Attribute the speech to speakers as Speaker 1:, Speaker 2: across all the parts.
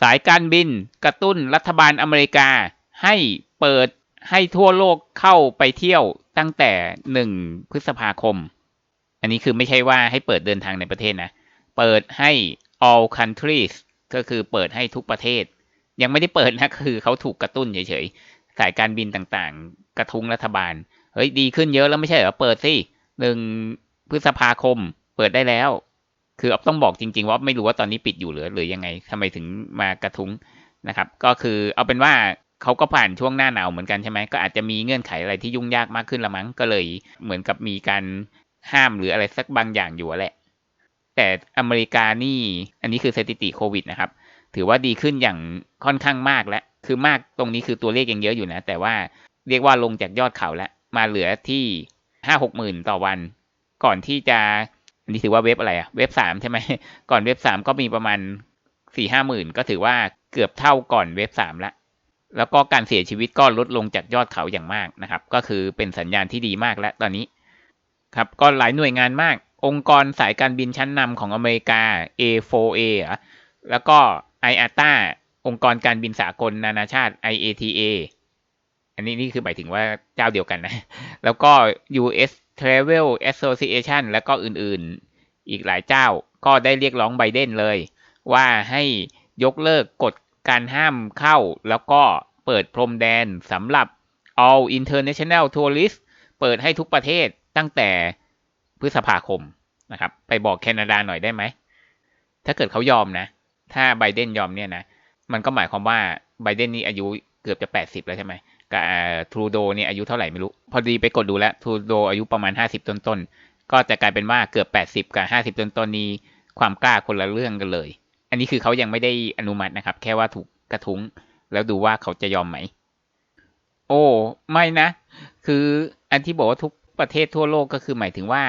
Speaker 1: สายการบินกระตุ้นรัฐบาลอเมริกา ให้เปิดให้ทั่วโลกเข้าไปเที่ยวตั้งแต่หนึ่งพฤษภาคม อันนี้คือไม่ใช่ว่าให้เปิดเดินทางในประเทศนะ เปิดให้ all countries ก็คือเปิดให้ทุกประเทศ ยังไม่ได้เปิดนะคือเขาถูกกระตุ้นเฉยๆ สายการบินต่างๆ กระทุ้งรัฐบาล เฮ้ยดีขึ้นเยอะแล้วไม่ใช่เหรอ เปิดสิหนึ่งพฤษภาคม เปิดได้แล้ว คือออฟต้องบอกจริง ๆ ว่าไม่รู้ว่าตอนนี้ปิดอยู่หรือหรือยังไงทำไมถึงมากระทุ้งนะครับ ก็คือเอาเป็นว่าเขาก็ผ่านช่วงหน้าหนาวเหมือนกันใช่ไหมก็อาจจะมีเงื่อนไขอะไรที่ยุ่งยากมากขึ้นละมั้งก็เลยเหมือนกับมีการห้ามหรืออะไรสักบางอย่างอยู่แหละ แต่อเมริกานี่อันนี้คือสถิติโควิดนะครับ ถือว่าดีขึ้นอย่างค่อนข้างมากแล้วคือมากตรงนี้คือตัวเลขยังเยอะอยู่นะ แต่ว่าเรียกว่าลงจากยอดเขาแล้วมาเหลือที่ห้าหกหมื่นต่อวัน ก่อนที่จะ อันนี้ถือว่าเว็บอะไรอะเว็บสามใช่ไหมก่อนเว็บสามก็มีประมาณสี่ห้าหมื่นก็ถือว่าเกือบเท่าก่อนเว็บสามละแล้วก็การเสียชีวิตก็ลดลงจากยอดเขาอย่างมากนะครับ ก็คือเป็นสัญญาณที่ดีมากแล้วตอนนี้ครับก็หลายหน่วยงานมาก องค์กรสายการบินชั้นนำของอเมริกา A4A แล้วก็ IATA องค์กรการบินสากลนานาชาติ IATA อันนี้นี่คือหมายถึงว่าเจ้าเดียวกันนะ แล้วก็ US Travel Association แล้วก็อื่นๆ อีกหลายเจ้าก็ได้เรียกร้องไบเดนเลย ว่าให้ยกเลิกกฎการห้ามเข้า แล้วก็เปิดพรมแดนสำหรับ all international tourists เปิดให้ทุกประเทศตั้งแต่พฤษภาคมนะครับ ไปบอกแคนาดาหน่อยได้ไหม ถ้าเกิดเขายอมนะ ถ้าไบเดนยอมเนี่ยนะ มันก็หมายความว่าไบเดนนี่อายุเกือบจะ 80 แล้วใช่ไหม กับทรูโดเนี่ยอายุเท่าไหร่ไม่รู้ พอดีไปกดดูแล้วทรูโดอายุประมาณ 50 ต้นๆ ก็จะกลายเป็นว่าเกือบ 80 กับ 50 ต้นๆนี้ความกล้าคนละเรื่องกันเลย อันนี้คือเขายังไม่ได้อนุมัตินะครับ แค่ว่าถูกกระทุ้ง แล้วดูว่าเขาจะยอมไหม โอ้ ไม่นะ คืออันที่บอกว่าทุกประเทศทั่วโลกก็คือหมายถึงว่า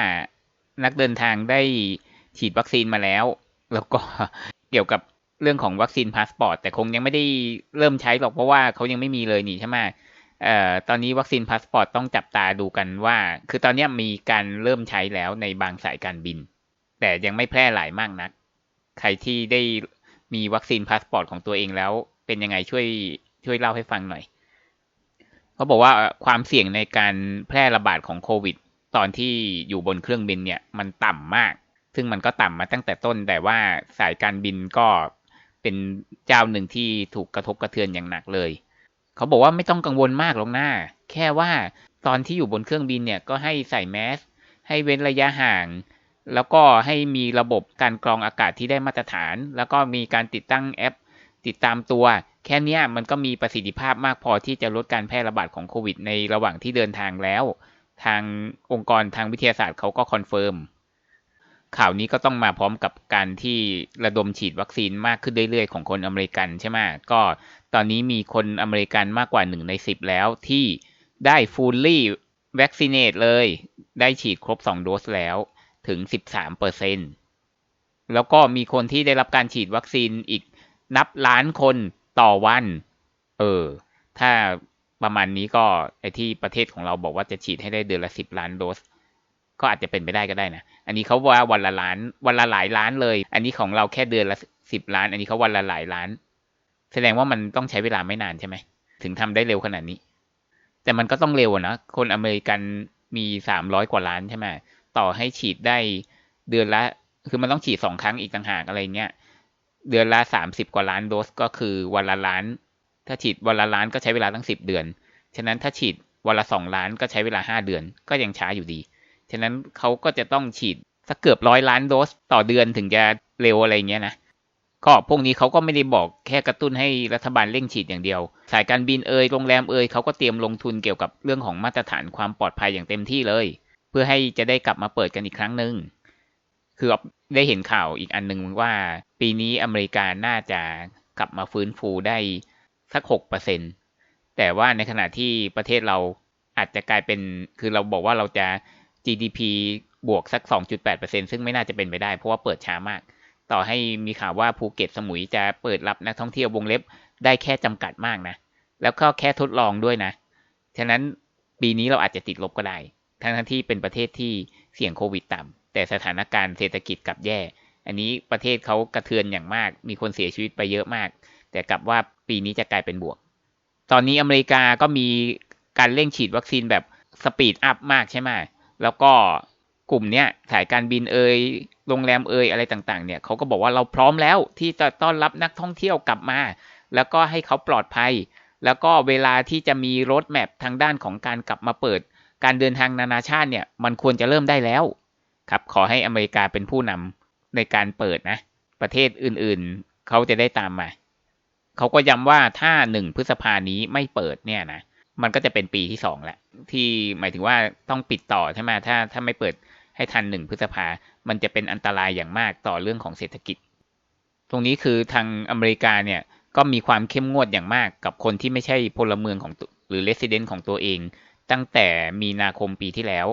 Speaker 1: นักเดินทางได้ฉีดวัคซีนมาแล้ว แล้วก็เกี่ยวกับเรื่องของวัคซีนพาสปอร์ตแต่คงยังไม่ได้เริ่มใช้หรอกเพราะว่าเขายังไม่มีเลยนี่ใช่ไหม เอ่อตอนนี้วัคซีนพาสปอร์ตต้องจับตาดูกันว่า คือตอนนี้มีการเริ่มใช้แล้วในบางสายการบิน แต่ยังไม่แพร่หลายมากนัก ใครที่ได้มีวัคซีนพาสปอร์ตของตัวเองแล้ว เป็นยังไงช่วยช่วยเล่าให้ฟังหน่อยเขาบอกว่าความเสี่ยงในการแพร่ระบาดของโควิด ตอนที่อยู่บนเครื่องบินเนี่ยมันต่ำมาก ซึ่งมันก็ต่ำมาตั้งแต่ต้น แต่ว่าสายการบินก็เป็นเจ้าหนึ่งที่ถูกกระทบกระเทือนอย่างหนักเลย เขาบอกว่าไม่ต้องกังวลมากหรอกหน้า แค่ว่าตอนที่อยู่บนเครื่องบินเนี่ยก็ให้ใส่แมส ให้เว้นระยะห่าง แล้วก็ให้มีระบบการกรองอากาศที่ได้มาตรฐาน แล้วก็มีการติดตั้งแอป ติดตามตัว แค่นี้มันก็มีประสิทธิภาพมากพอที่จะลดการแพร่ระบาดของโควิดในระหว่างที่เดินทางแล้ว ทางองค์กรทางวิทยาศาสตร์เขาก็คอนเฟิร์ม ข่าวนี้ก็ต้องมาพร้อมกับการที่ระดมฉีดวัคซีนมากขึ้นเรื่อยๆ ของคนอเมริกันใช่ไหมก็ตอนนี้มีคนอเมริกันมากกว่าหนึ่งในสิบแล้วที่ได้ fully vaccinate เลย ได้ฉีดครบ2โดสแล้วถึง13เปอร์เซ็นแล้วก็มีคนที่ได้รับการฉีดวัคซีนอีกนับล้านคนต่อวัน เออ ถ้าประมาณนี้ก็ไอที่ประเทศของเราบอกว่าจะฉีดให้ได้เดือนละ10ล้านโดส ก็อาจจะเป็นไปได้ก็ได้นะ อันนี้เขาว่าวันละล้าน วันละหลายล้านเลย อันนี้ของเราแค่เดือนละ10ล้าน อันนี้เขาวันละหลายล้าน แสดงว่ามันต้องใช้เวลาไม่นานใช่ไหม ถึงทำได้เร็วขนาดนี้ แต่มันก็ต้องเร็วนะ คนอเมริกันมีสามร้อยกว่าล้านใช่ไหม ต่อให้ฉีดได้เดือนละ คือมันต้องฉีดสองครั้งอีกต่างหากอะไรเงี้ย เดือนละสามสิบกว่าล้านโดสก็คือวันละล้าน ถ้าฉีดวันละล้านก็ใช้เวลาตั้งสิบเดือน ฉะนั้นถ้าฉีดวันละสองล้านก็ใช้เวลาห้าเดือน ก็ยังช้าอยู่ดี ฉะนั้นเขาก็จะต้องฉีดสักเกือบร้อยล้านโดสต่อเดือนถึงจะเร็วอะไรเงี้ยนะก็พวกนี้เขาก็ไม่ได้บอกแค่กระตุ้นให้รัฐบาลเร่งฉีดอย่างเดียว สายการบินเอ่ยโรงแรมเอ่ยเขาก็เตรียมลงทุนเกี่ยวกับเรื่องของมาตรฐานความปลอดภัยอย่างเต็มที่เลย เพื่อให้จะได้กลับมาเปิดกันอีกครั้งหนึ่งคือได้เห็นข่าวอีกอันหนึ่งว่า ปีนี้อเมริกาน่าจะกลับมาฟื้นฟูได้สักหกเปอร์เซ็นแต่ว่าในขณะที่ประเทศเราอาจจะกลายเป็น คือเราบอกว่าเราจะ GDP บวกสัก 2.8%ซึ่งไม่น่าจะเป็นไปได้ เพราะว่าเปิดช้ามาก ต่อให้มีข่าวว่าภูเก็ตสมุยจะเปิดรับนักท่องเที่ยววงเล็บได้แค่จำกัดมากนะ แล้วก็แค่ทดลองด้วยนะ ฉะนั้นปีนี้เราอาจจะติดลบก็ได้ทั้งที่เป็นประเทศที่เสี่ยงโควิดต่ำแต่สถานการณ์เศรษฐกิจกลับแย่ อันนี้ประเทศเขากระเทือนอย่างมาก มีคนเสียชีวิตไปเยอะมาก แต่กลับว่าปีนี้จะกลายเป็นบวก ตอนนี้อเมริกาก็มีการเร่งฉีดวัคซีนแบบสปีดอัพมากใช่ไหม แล้วก็กลุ่มเนี้ยสายการบินเอ่ยโรงแรมเอ่ยอะไรต่างๆเนี่ยเขาก็บอกว่าเราพร้อมแล้วที่จะต้อนรับนักท่องเที่ยวกลับมา แล้วก็ให้เขาปลอดภัย แล้วก็เวลาที่จะมีรถแมพทางด้านของการกลับมาเปิด การเดินทางนานาชาติเนี่ยมันควรจะเริ่มได้แล้วครับขอให้อเมริกาเป็นผู้นำในการเปิดนะ ประเทศอื่นๆ เขาจะได้ตามมา เขาก็ย้ำว่าถ้าหนึ่งพฤษภานี้ไม่เปิดเนี่ยนะ มันก็จะเป็นปีที่สองแหละที่หมายถึงว่าต้องปิดต่อใช่ไหมถ้าถ้าไม่เปิดให้ทันหนึ่งพฤษภา มันจะเป็นอันตรายอย่างมากต่อเรื่องของเศรษฐกิจ ตรงนี้คือทางอเมริกาเนี่ยก็มีความเข้มงวดอย่างมากกับคนที่ไม่ใช่พลเมืองของหรือเลสซิเดนต์ของตัวเอง ตั้งแต่มีนาคมปีที่แล้ว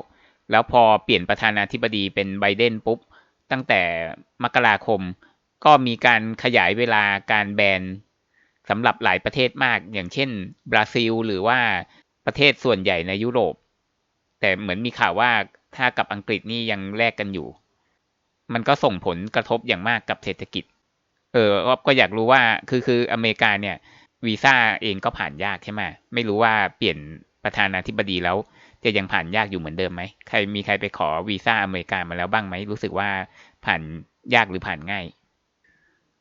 Speaker 1: แล้วพอเปลี่ยนประธานาธิบดีเป็นไบเดนปุ๊บ ตั้งแต่มกราคม ก็มีการขยายเวลาการแบน สำหรับหลายประเทศมาก อย่างเช่น บราซิล หรือว่าประเทศส่วนใหญ่ในยุโรป แต่เหมือนมีข่าวว่าถ้ากับอังกฤษนี่ยังแลกกันอยู่ มันก็ส่งผลกระทบอย่างมากกับเศรษฐกิจ เออก็อยากรู้ว่าคือคืออเมริกาเนี่ยวีซ่าเองก็ผ่านยากใช่ไหมไม่รู้ว่าเปลี่ยนประธานาธิบดีแล้ว จะยังผ่านยากอยู่เหมือนเดิมไหมใครมีใครไปขอวีซ่าอเมริกามาแล้วบ้างไหมรู้สึกว่าผ่านยากหรือผ่านง่าย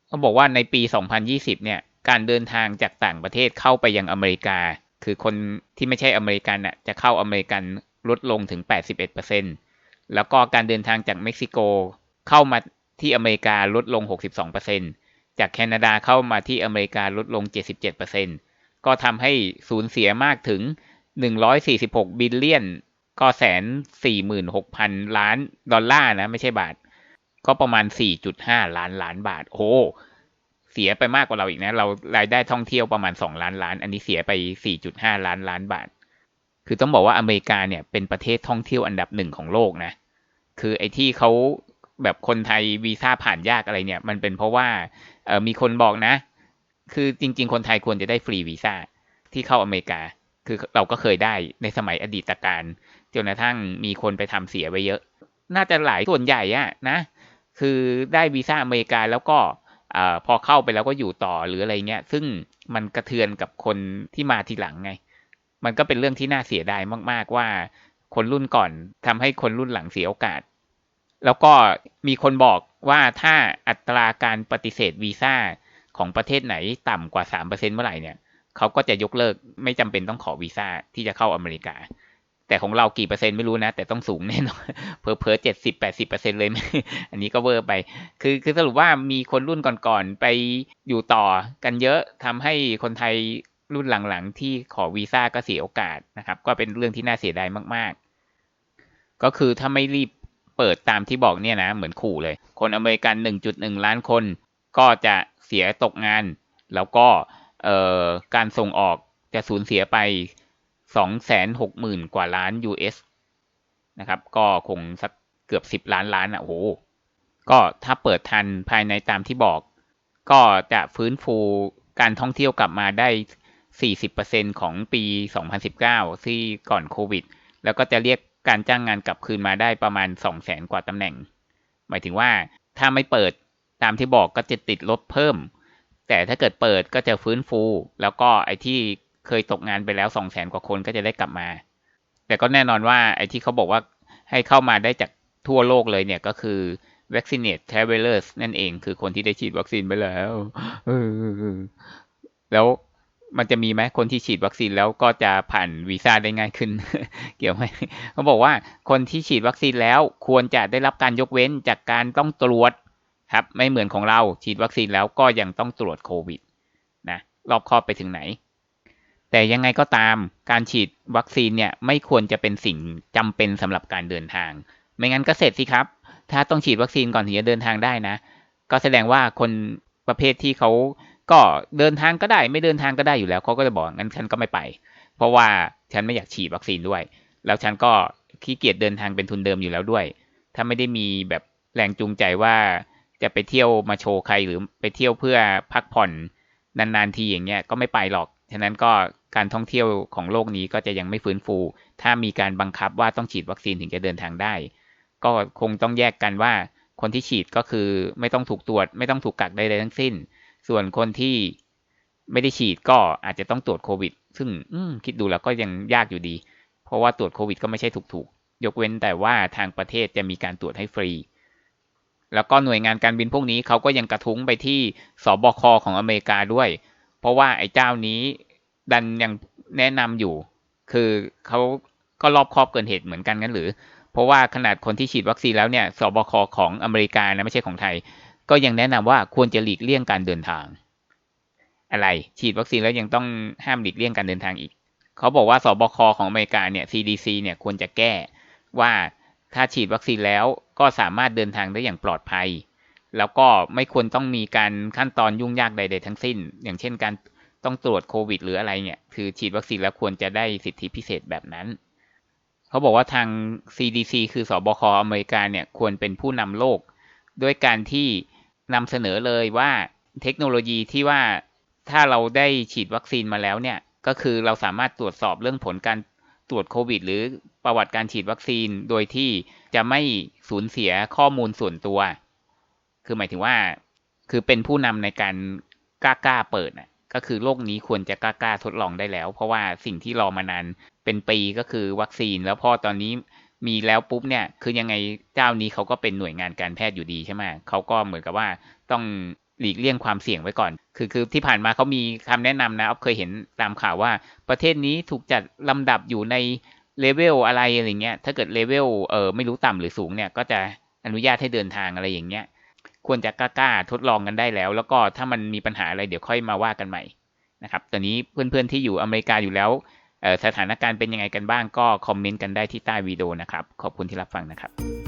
Speaker 1: เขาบอกว่าในปี 2020 เนี่ย การเดินทางจากต่างประเทศเข้าไปยังอเมริกา คือคนที่ไม่ใช่อเมริกันน่ะจะเข้าอเมริกันลดลงถึง 81%แล้วก็การเดินทางจากเม็กซิโกเข้ามาที่อเมริกาลดลง 62%จากแคนาดาเข้ามาที่อเมริกาลดลง 77%ก็ทำให้สูญเสียมากถึง 146 บิลเลียน ก็แสน46,000 ล้านดอลลาร์นะ ไม่ใช่บาท ก็ประมาณ 4.5 ล้านล้านบาท โอ้ เสียไปมากกว่าเราอีกนะ เรารายได้ท่องเที่ยวประมาณ2ล้านล้าน อันนี้เสียไป4.5ล้านล้านบาท คือต้องบอกว่าอเมริกาเนี่ยเป็นประเทศท่องเที่ยวอันดับหนึ่งของโลกนะ คือไอ้ที่เขาแบบคนไทยวีซ่าผ่านยากอะไรเนี่ย มันเป็นเพราะว่าเออมีคนบอกนะ คือจริง ๆ คนไทยควรจะได้ฟรีวีซ่าที่เข้าอเมริกา คือเราก็เคยได้ในสมัยอดีตการจนกระทั่งมีคนไปทำเสียไว้เยอะ น่าจะหลายส่วนใหญ่อะนะ คือได้วีซ่าอเมริกาแล้วก็ อพอเข้าไปแล้วก็อยู่ต่อหรืออะไรเงี้ย ซึ่งมันกระเทือนกับคนที่มาทีหลังไง มันก็เป็นเรื่องที่น่าเสียดายมาก ๆ ว่า คนรุ่นก่อนทำให้คนรุ่นหลังเสียโอกาส แล้วก็มีคนบอกว่าถ้าอัตราการปฏิเสธวีซ่าของประเทศไหนต่ำกว่า3%เมื่อไหร่เนี่ยเขาก็จะยกเลิกไม่จำเป็นต้องขอวีซ่าที่จะเข้าอเมริกา แต่ของเรากี่เปอร์เซ็นต์ไม่รู้นะ แต่ต้องสูงแน่นอนเพอเพอเจ็ดสิบแปดสิบเปอร์เซ็นเลยอันนี้ก็เวอร์ไป คือคือสรุปว่ามีคนรุ่นก่อนๆไปอยู่ต่อกันเยอะทำให้คนไทยรุ่นหลังๆ ที่ขอวีซ่าก็เสียโอกาสนะครับ ก็เป็นเรื่องที่น่าเสียดายมากๆ ก็คือถ้าไม่รีบเปิดตามที่บอกเนี่ยนะเหมือนขู่เลย คนอเมริกัน 1.1 ล้านคนก็จะเสียตกงาน แล้วก็การส่งออกจะสูญเสียไป สองแสนหกหมื่นกว่าล้าน US นะครับ ก็คงสักเกือบสิบล้านล้านอะโอ้โหก็ถ้าเปิดทันภายในตามที่บอก ก็จะฟื้นฟูการท่องเที่ยวกลับมาได้ 40%ของปี 2019 ที่ก่อนโควิด แล้วก็จะเรียกการจ้างงานกลับคืนมาได้ประมาณ 200,000 กว่าตำแหน่ง หมายถึงว่าถ้าไม่เปิดตามที่บอกก็จะติดลบเพิ่ม แต่ถ้าเกิดเปิดก็จะฟื้นฟู แล้วก็ไอ้ที่ เคยตกงานไปแล้วสองแสนกว่าคนก็จะได้กลับมา แต่ก็แน่นอนว่าไอ้ที่เขาบอกว่าให้เข้ามาได้จากทั่วโลกเลยเนี่ยก็คือ vaccinate travelers นั่นเองคือคนที่ได้ฉีดวัคซีนไปแล้วแล้วมันจะมีไหมคนที่ฉีดวัคซีนแล้วก็จะผ่านวีซ่าได้ง่ายขึ้น เกี่ยวไหมเขาบอกว่าคนที่ฉีดวัคซีนแล้วควรจะได้รับการยกเว้นจากการต้องตรวจครับ ไม่เหมือนของเราฉีดวัคซีนแล้วก็ยังต้องตรวจโควิดนะรอบครอบไปถึงไหน แต่ยังไงก็ตามการฉีดวัคซีนเนี่ยไม่ควรจะเป็นสิ่งจำเป็นสำหรับการเดินทาง ไม่งั้นก็เสร็จสิครับ ถ้าต้องฉีดวัคซีนก่อนถึงจะเดินทางได้นะ ก็แสดงว่าคนประเภทที่เขาก็เดินทางก็ได้ ไม่เดินทางก็ได้อยู่แล้วเขาก็จะบอกงั้นฉันก็ไม่ไป เพราะว่าฉันไม่อยากฉีดวัคซีนด้วย แล้วฉันก็ขี้เกียจเดินทางเป็นทุนเดิมอยู่แล้วด้วย ถ้าไม่ได้มีแบบแรงจูงใจว่าจะไปเที่ยวมาโชว์ใครหรือไปเที่ยวเพื่อพักผ่อนนานๆทีอย่างเงี้ยก็ไม่ไปหรอกฉะนั้นก็ การท่องเที่ยวของโลกนี้ก็จะยังไม่ฟื้นฟู ถ้ามีการบังคับว่าต้องฉีดวัคซีนถึงจะเดินทางได้ ก็คงต้องแยกกันว่า คนที่ฉีดก็คือไม่ต้องถูกตรวจ ไม่ต้องถูกกักใดๆทั้งสิ้น ส่วนคนที่ไม่ได้ฉีดก็อาจจะต้องตรวจโควิด ซึ่งคิดดูแล้วก็ยังยากอยู่ดี เพราะว่าตรวจโควิดก็ไม่ใช่ถูกๆ ยกเว้นแต่ว่าทางประเทศจะมีการตรวจให้ฟรี แล้วก็หน่วยงานการบินพวกนี้เขาก็ยังกระทุ้งไปที่สบคของอเมริกาด้วย เพราะว่าไอ้เจ้านี้ ดันยังแนะนำอยู่ คือเขาก็รอบครอบเกินเหตุเหมือนกันงั้นหรือ เพราะว่าขนาดคนที่ฉีดวัคซีนแล้วเนี่ยสบคของอเมริกานะไม่ใช่ของไทย ก็ยังแนะนำว่าควรจะหลีกเลี่ยงการเดินทาง อะไร ฉีดวัคซีนแล้วยังต้องห้ามหลีกเลี่ยงการเดินทางอีกเขาบอกว่าสบคของอเมริกาเนี่ย CDC เนี่ยควรจะแก้ว่าถ้าฉีดวัคซีนแล้วก็สามารถเดินทางได้อย่างปลอดภัย แล้วก็ไม่ควรต้องมีการขั้นตอนยุ่งยากใด ๆ ทั้งสิ้น อย่างเช่นการ ต้องตรวจโควิด หรืออะไรเนี่ย คือฉีดวัคซีนแล้วควรจะได้สิทธิพิเศษแบบนั้น เขาบอกว่าทาง CDC คือสอบคอเมริกาเนี่ยควรเป็นผู้นำโลก ด้วยการที่นำเสนอเลยว่าเทคโนโลยีที่ว่าถ้าเราได้ฉีดวัคซีนมาแล้วเนี่ย ก็คือเราสามารถตรวจสอบเรื่องผลการตรวจโควิด หรือประวัติการฉีดวัคซีนโดยที่จะไม่สูญเสียข้อมูลส่วนตัว คือหมายถึงว่า คือเป็นผู้นำในการกล้ากล้าเปิดนะ ก็คือโลกนี้ควรจะกล้ากล้าทดลองได้แล้ว เพราะว่าสิ่งที่รอมานานเป็นปีก็คือวัคซีน แล้วพอตอนนี้มีแล้วปุ๊บเนี่ย คือยังไงเจ้านี้เขาก็เป็นหน่วยงานการแพทย์อยู่ดีใช่ไหมเขาก็เหมือนกับว่าต้องหลีกเลี่ยงความเสี่ยงไว้ก่อน คือคือที่ผ่านมาเขามีคำแนะนำนะอ๊อฟเคยเห็นตามข่าวว่า ประเทศนี้ถูกจัดลำดับอยู่ในเลเวลอะไรอะไรเงี้ย ถ้าเกิดเลเวลเออไม่รู้ต่ำหรือสูงเนี่ยก็จะอนุญาตให้เดินทางอะไรอย่างเงี้ย ควรจะกล้าๆทดลองกันได้แล้ว แล้วก็ถ้ามันมีปัญหาอะไรเดี๋ยวค่อยมาว่ากันใหม่นะครับตอนนี้เพื่อนๆที่อยู่อเมริกาอยู่แล้วสถานการณ์เป็นยังไงกันบ้างก็คอมเมนต์กันได้ที่ใต้วิดีโอนะครับ ขอบคุณที่รับฟังนะครับ